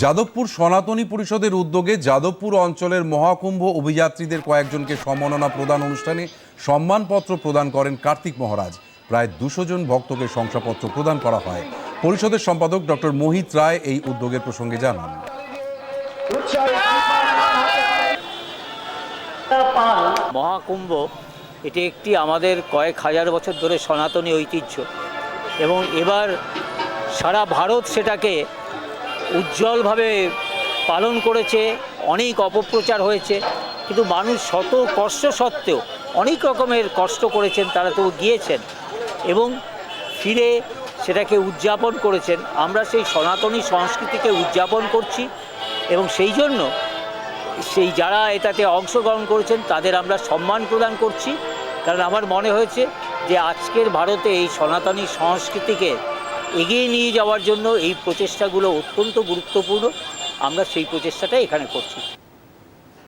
যাদবপুর সনাতনী পরিষদের উদ্যোগে যাদবপুর অঞ্চলের মহাকুম্ভ অভিযাত্রীদের কয়েকজনকে সম্মাননা প্রদান অনুষ্ঠানে সম্মানপত্র প্রদান করেন কার্তিক মহারাজ। প্রায় দুশো জন ভক্তকে শংসাপত্র প্রদান করা হয়। পরিষদের সম্পাদক ডক্টর মোহিত রায় এই উদ্যোগের প্রসঙ্গে জানান। মহাকুম্ভ, এটি একটি আমাদের কয়েক হাজার বছর ধরে সনাতনী ঐতিহ্য এবং এবার সারা ভারত সেটাকে উজ্জ্বলভাবে পালন করেছে, অনেক অপপ্রচার হয়েছে, কিন্তু মানুষ শত কষ্ট সত্ত্বেও অনেক রকমের কষ্ট করেছেন, তারা তো গিয়েছেন এবং ফিরে সেটাকে উদযাপন করেছেন। আমরা সেই সনাতনী সংস্কৃতিকে উদযাপন করছি এবং সেই জন্য সেই যারা এটাতে অংশগ্রহণ করেছেন, তাদের আমরা সম্মান প্রদান করছি। কারণ আমার মনে হয়েছে যে আজকের ভারতে এই সনাতনী সংস্কৃতিকে এগিয়ে নিয়ে যাওয়ার জন্য এই প্রচেষ্টাগুলো অত্যন্ত গুরুত্বপূর্ণ। আমরা সেই প্রচেষ্টাটাই এখানে করছি।